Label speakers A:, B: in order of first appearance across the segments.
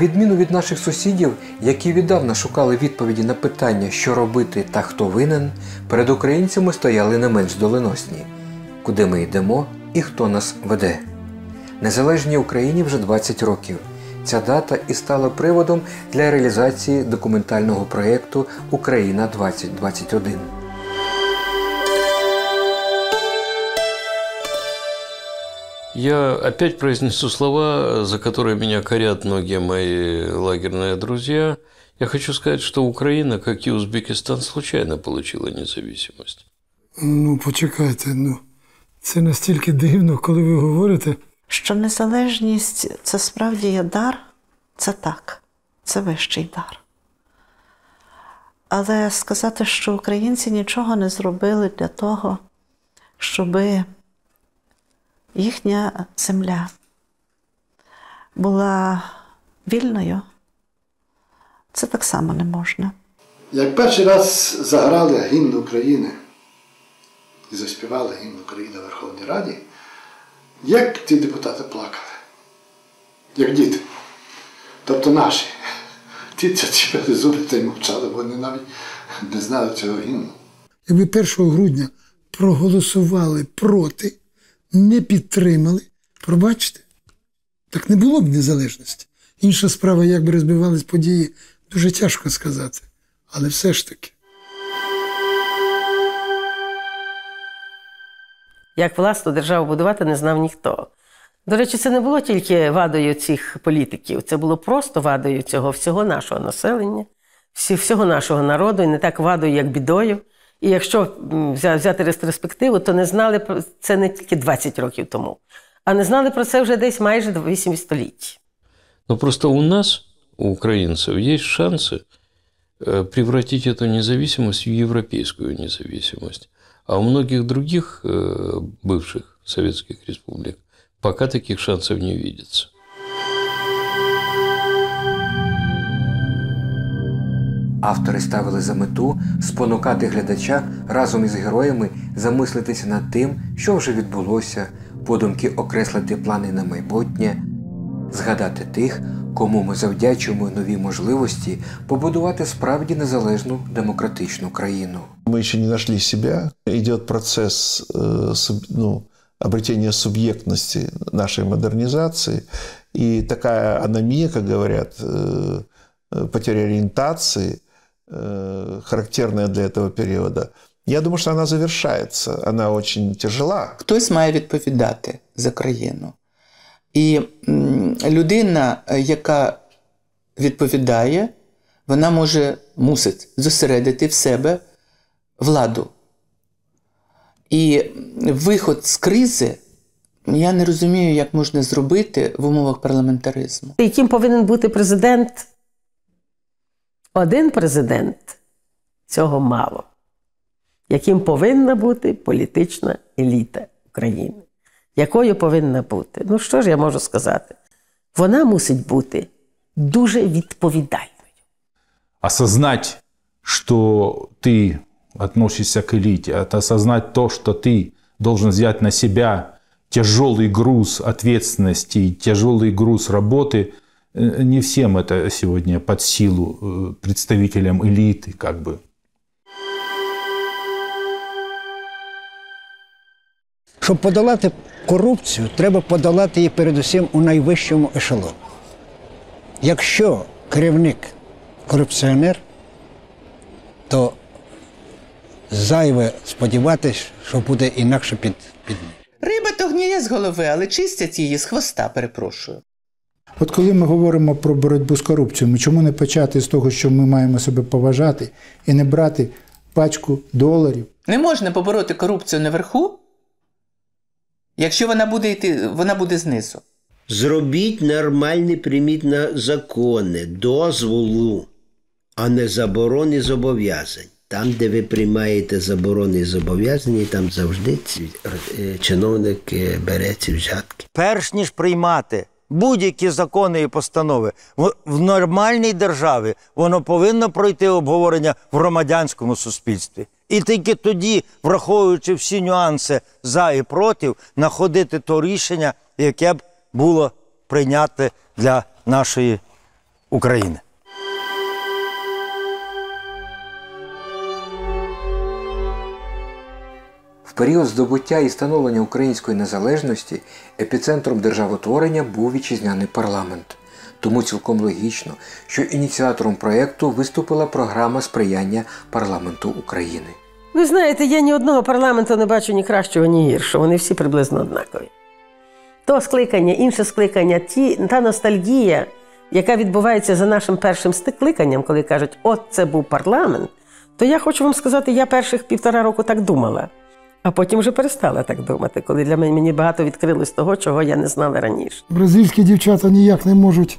A: Відміну від наших сусідів, які віддавна шукали відповіді на питання, що робити та хто винен, перед українцями стояли не менш доленосні, куди ми йдемо і хто нас веде. Незалежній Україні вже 20 років. Ця дата і стала приводом для реалізації документального проєкту Україна 2021.
B: Я опять произнесу слова, за которые меня корят многие мои лагерные друзья. Я хочу сказать, что Украина, как и Узбекистан, случайно получила независимость.
C: Ну, почекайте, ну. Це настільки дивно, коли ви говорите.
D: Що незалежність це справді є дар, це так, це вищий дар. Але сказати, що українці нічого не зробили для того, щоби їхня земля була вільною, це так само не можна.
E: Як перший раз заграли гімн України і заспівали гімн України в Верховній Раді, як ті депутати плакали, як діти. Тобто наші. Ті чіпили зуби та й мовчали, бо вони навіть не знали цього гімну.
C: Якби 1 грудня проголосували проти, не підтримали, пробачте, так не було б незалежності. Інша справа, як би розбивались події, дуже тяжко сказати. Але все ж таки.
F: Як власну державу будувати, не знав ніхто. До речі, це не було тільки вадою цих політиків, це було просто вадою цього всього нашого населення, всього нашого народу, і не так вадою, як бідою. І якщо м, взя- взяти ретроспективу, то не знали про це не тільки 20 років тому, а не знали про це вже десь майже 8 століть.
B: Но просто у нас, у украинцев, есть шансы э, превратить эту независимость в европейскую независимость. А у многих других э, бывших советских республик пока таких шансов не видится.
A: Автори ставили за мету спонукати глядача разом із героями замислитися над тим, що вже відбулося, подумки окреслити плани на майбутнє, згадати тих, кому ми завдячуємо нові можливості побудувати справді незалежну демократичну країну.
G: Мы еще не нашли себя. Идет процесс э, суб- ну, обретения субъектности нашей модернизации. И такая аномия, как говорят, э, э, потеря ориентации, э, характерная для этого периода, я думаю, что она завершается. Она очень тяжела.
H: Хтось має відповідати за країну. І людина, е, яка відповідає, вона може мусить зосередити в себе владу. І виход з кризи я не розумію, як можна зробити в умовах парламентаризму.
F: Яким повинен бути президент? Один президент цього мало. Яким повинна бути політична еліта України? Якою повинна бути? Ну що ж я можу сказати? Вона мусить бути дуже відповідальною.
I: осознать, что ты относишься к элите, это осознать то, что ты должен взять на себя тяжелый груз ответственности, тяжелый груз работы, э, не всем это сегодня под силу э, представителям элиты, как бы.
J: Щоб подолати корупцію, треба подолати її передусім у найвищому ешелоні. Якщо керівник корупціонер, то зайве сподіватись, що буде інакше під, під ним.
H: Риба то гніє з голови, але чистять її з хвоста, перепрошую.
K: От коли ми говоримо про боротьбу з корупцією, чому не почати з того, що ми маємо себе поважати і не брати пачку доларів?
H: Не можна побороти корупцію наверху, якщо вона буде йти, вона буде знизу.
L: Зробіть нормальні, прийміть на закони, дозволу, а не заборон і зобов'язань. Там, де ви приймаєте заборони і зобов'язання, там завжди ці, е, чиновник е, бере ці взятки.
M: перш ніж приймати будь-які закони і постанови в- нормальній державі, воно повинно пройти обговорення в громадянському суспільстві. І тільки тоді, враховуючи всі нюанси за і проти, знаходити то рішення, яке б було прийняте для нашої України.
A: Період здобуття і становлення української незалежності епіцентром державотворення був вітчизняний парламент. Тому цілком логічно, що ініціатором проєкту виступила програма сприяння парламенту України.
F: Ви знаєте, я ні одного парламенту не бачу ні кращого, ні гіршого. Вони всі приблизно однакові. То скликання, інше скликання, ті, та ностальгія, яка відбувається за нашим першим скликанням, коли кажуть, от це був парламент, то я хочу вам сказати, я перших півтора року так думала, а потім вже перестала так думати, коли для мене мені багато відкрилось того, чого я не знала раніше.
C: Бразильські дівчата ніяк не можуть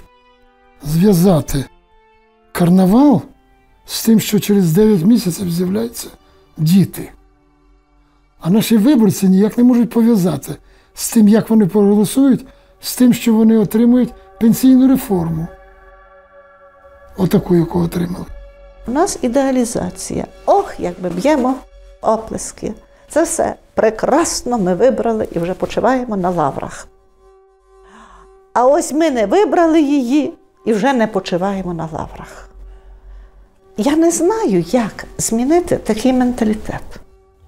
C: зв'язати карнавал з тим, що через 9 місяців з'являються діти. А наші виборці ніяк не можуть пов'язати з тим, як вони проголосують, з тим, що вони отримують пенсійну реформу. Отаку, яку отримали.
D: У нас ідеалізація. Ох, як ми б'ємо оплески. Це все прекрасно ми вибрали і вже почуваємо на лаврах. А ось ми не вибрали її і вже не почуваємо на лаврах. Я не знаю, як змінити такий менталітет.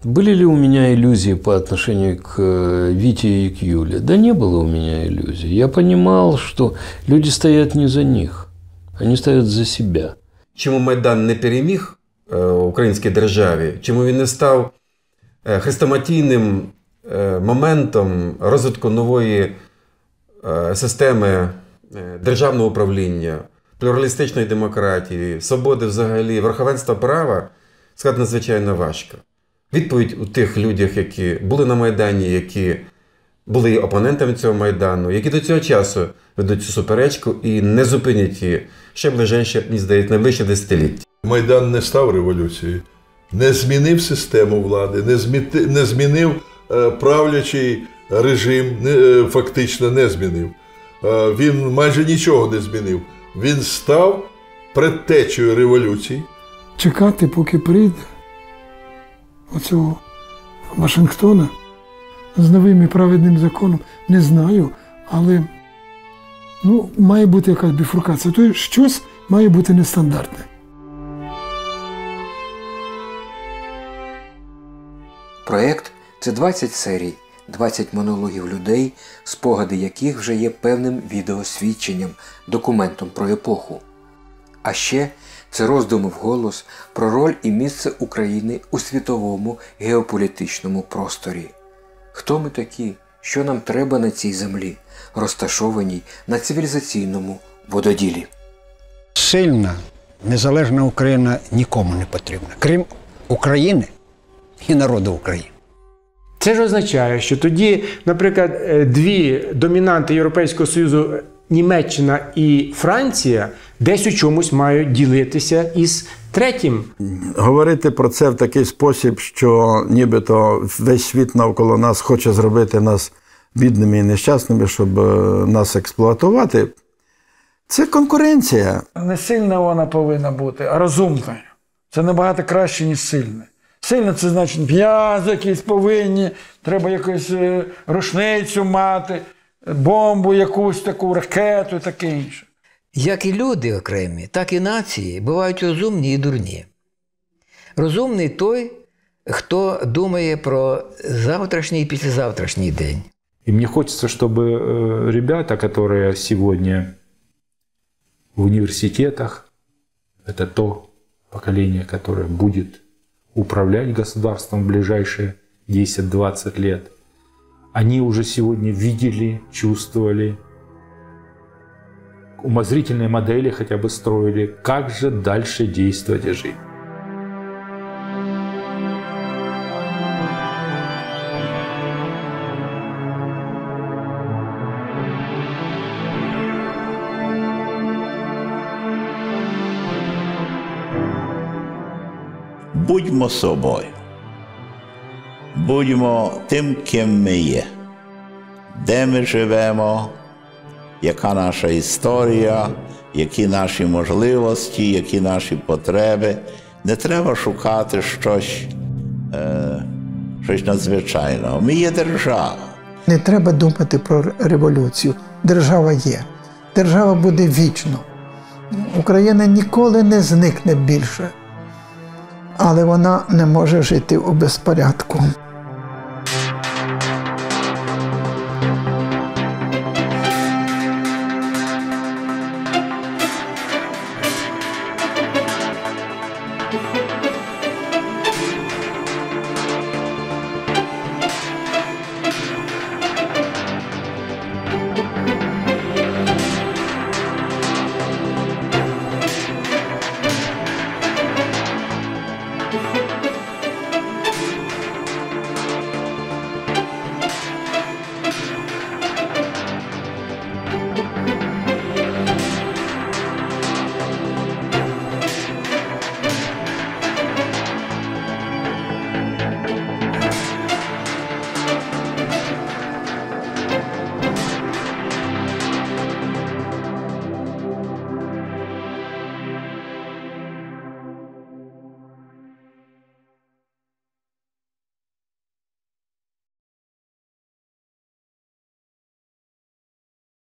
B: Были ли у меня иллюзии по отношению к э, Вите и к Юле? Да не было у меня иллюзий. Я понимал, что люди стоят не за них, они стоят за себя.
N: Чому Майдан не переміг е, українській державі? Чому він не став е, хрестоматійним е, моментом розвитку нової е, системи е, державного управління, плюралістичної демократії, свободи взагалі, верховенства права, сказати надзвичайно важко. Відповідь у тих людях, які були на Майдані, які були опонентами цього Майдану, які до цього часу ведуть цю суперечку і не зупинять її ще ближайше, мені здається, найближче десятиліття.
O: Майдан не став революцією, не змінив систему влади, не, зміти, не змінив е, правлячий режим, не, е, фактично не змінив. Е, він майже нічого не змінив. Він став предтечею революції.
C: Чекати, поки прийде оцього Вашингтона з новим і праведним законом, не знаю, але ну, має бути якась біфуркація. То щось має бути нестандартне.
A: Проєкт це 20 серій, 20 монологів людей, спогади яких вже є певним відеосвідченням, документом про епоху. А ще це роздуми вголос про роль і місце України у світовому геополітичному просторі. Хто ми такі, що нам треба на цій землі, розташованій на цивілізаційному вододілі?
J: Сильна, незалежна Україна нікому не потрібна, крім України і народу України.
P: Це ж означає, що тоді, наприклад, е, дві домінанти Європейського Союзу, Німеччина і Франція, десь у чомусь мають ділитися із третім.
Q: Говорити про це в такий спосіб, що нібито весь світ навколо нас хоче зробити нас бідними і нещасними, щоб е, нас експлуатувати. Це конкуренція.
R: Не сильна вона повинна бути, а розумною. Це набагато краще, ніж сильна. Сильно це значить м'язи якісь повинні, треба якусь е, рушницю мати, бомбу, якусь таку ракету і таке інше.
S: Як і люди окремі, так і нації бувають розумні і дурні. Розумний той, хто думає про завтрашній і післязавтрашній день.
I: И мне хочется, чтобы э, ребята, которые сегодня в университетах, это то поколение, которое будет управлять государством в ближайшие 10-20 лет, они уже сегодня видели, чувствовали, умозрительные модели хотя бы строили, как же дальше действовать и жить.
T: Будьмо собою. Будьмо тим, ким ми є, де ми живемо, яка наша історія, які наші можливості, які наші потреби. Не треба шукати щось, е, щось надзвичайного. Ми є держава.
U: Не треба думати про революцію. Держава є. Держава буде вічно. Україна ніколи не зникне більше, але вона не може жити у безпорядку.